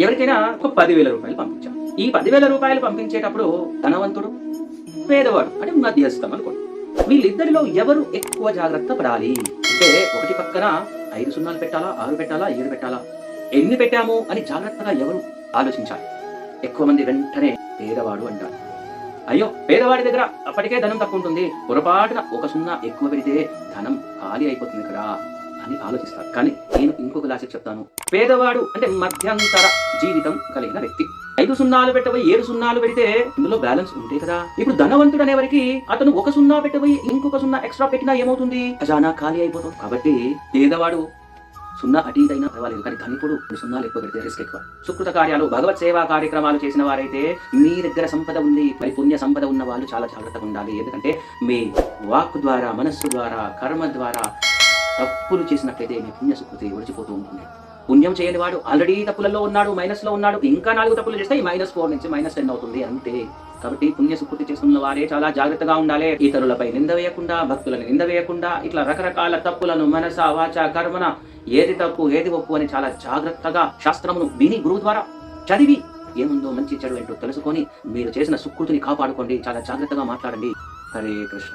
ఎవరికైనా ఒక పదివేల రూపాయలు పంపించాం. ఈ పదివేల రూపాయలు పంపించేటప్పుడు ధనవంతుడు పేదవాడు అంటే మధ్యస్థం అనుకోండి. వీళ్ళిద్దరిలో ఎవరు ఎక్కువ జాగ్రత్త పడాలి? అంటే ఒకటి పక్కన ఐదు సున్నాలు పెట్టాలా ఆరు పెట్టాలా ఏడు పెట్టాలా? ఎన్ని పెట్టాము అని జాగ్రత్తగా ఎవరు ఆలోచించాలి? ఎక్కువ మంది వెంటనే పేదవాడు అంటారు. అయ్యో పేదవాడి దగ్గర అప్పటికే ధనం తక్కువ ఉంటుంది. పొరపాటున ఒక సున్నా ఎక్కువ పెడితే ధనం ఖాళీ అయిపోతుంది కదా. అని ఆలోచిస్తారు కానీ నేను ఇంకొక లాజిక్ చెప్తాను. పేదవాడు అంటే మధ్యంతర జీవితం కలిగిన వ్యక్తి. ఐదు సున్నాలు పెట్టబోయి ఏడు సున్నాలు పెడితే ఇందులో బ్యాలెన్స్ ఉంటే కదా. ఇప్పుడు ధనవంతుడు అనేవరికి అతను ఒక సున్నా పెట్టబోయి ఇంకొక సున్నా ఎక్స్ట్రా పెట్టినా ఏమవుతుంది? ఖజానా ఖాళీ అయిపోతుంది కాబట్టి పేదవాడు సున్నా అటు ఇదైనా పర్వాలేదు. కానీ ధనికుడు సున్నాలు ఎక్కువ పెడితే రిస్క్ ఎక్కువ. సుకృత కార్యాలు భగవత్ సేవా కార్యక్రమాలు చేసిన వారైతే మీ దగ్గర సంపద ఉంది మరి పుణ్య సంపద ఉన్న వాళ్ళు చాలా జాగ్రత్తగా ఉండాలి. ఎందుకంటే మీ వాక్ ద్వారా మనస్సు ద్వారా కర్మ ద్వారా తప్పులు చేసినట్లయితే మీ పుణ్య సుకృతి ఒడిచిపోతూ ఉంటుంది పుణ్యం చేయని వాడు ఆల్రెడీ తప్పులలో ఉన్నాడు మైనస్లో ఉన్నాడు ఇంకా నాలుగు తప్పులు చేస్తే ఈ మైనస్ ఫోర్ నుంచి మైనస్ టెన్ అవుతుంది అంతే. కాబట్టి పుణ్య సుకృతి చేస్తున్న వారే చాలా జాగ్రత్తగా ఉండాలి. ఇతరులపై నింద వేయకుండా భక్తులను నింద వేయకుండా ఇట్లా రకరకాల తప్పులను మనస వాచ కర్మన ఏది తప్పు ఏది ఒప్పు అని చాలా జాగ్రత్తగా శాస్త్రమును విని గురువు ద్వారా చదివి ఏముందో మంచి చెడు ఏంటో తెలుసుకొని మీరు చేసిన సుకృతిని కాపాడుకోండి. చాలా జాగ్రత్తగా మాట్లాడండి. హరే కృష్ణ.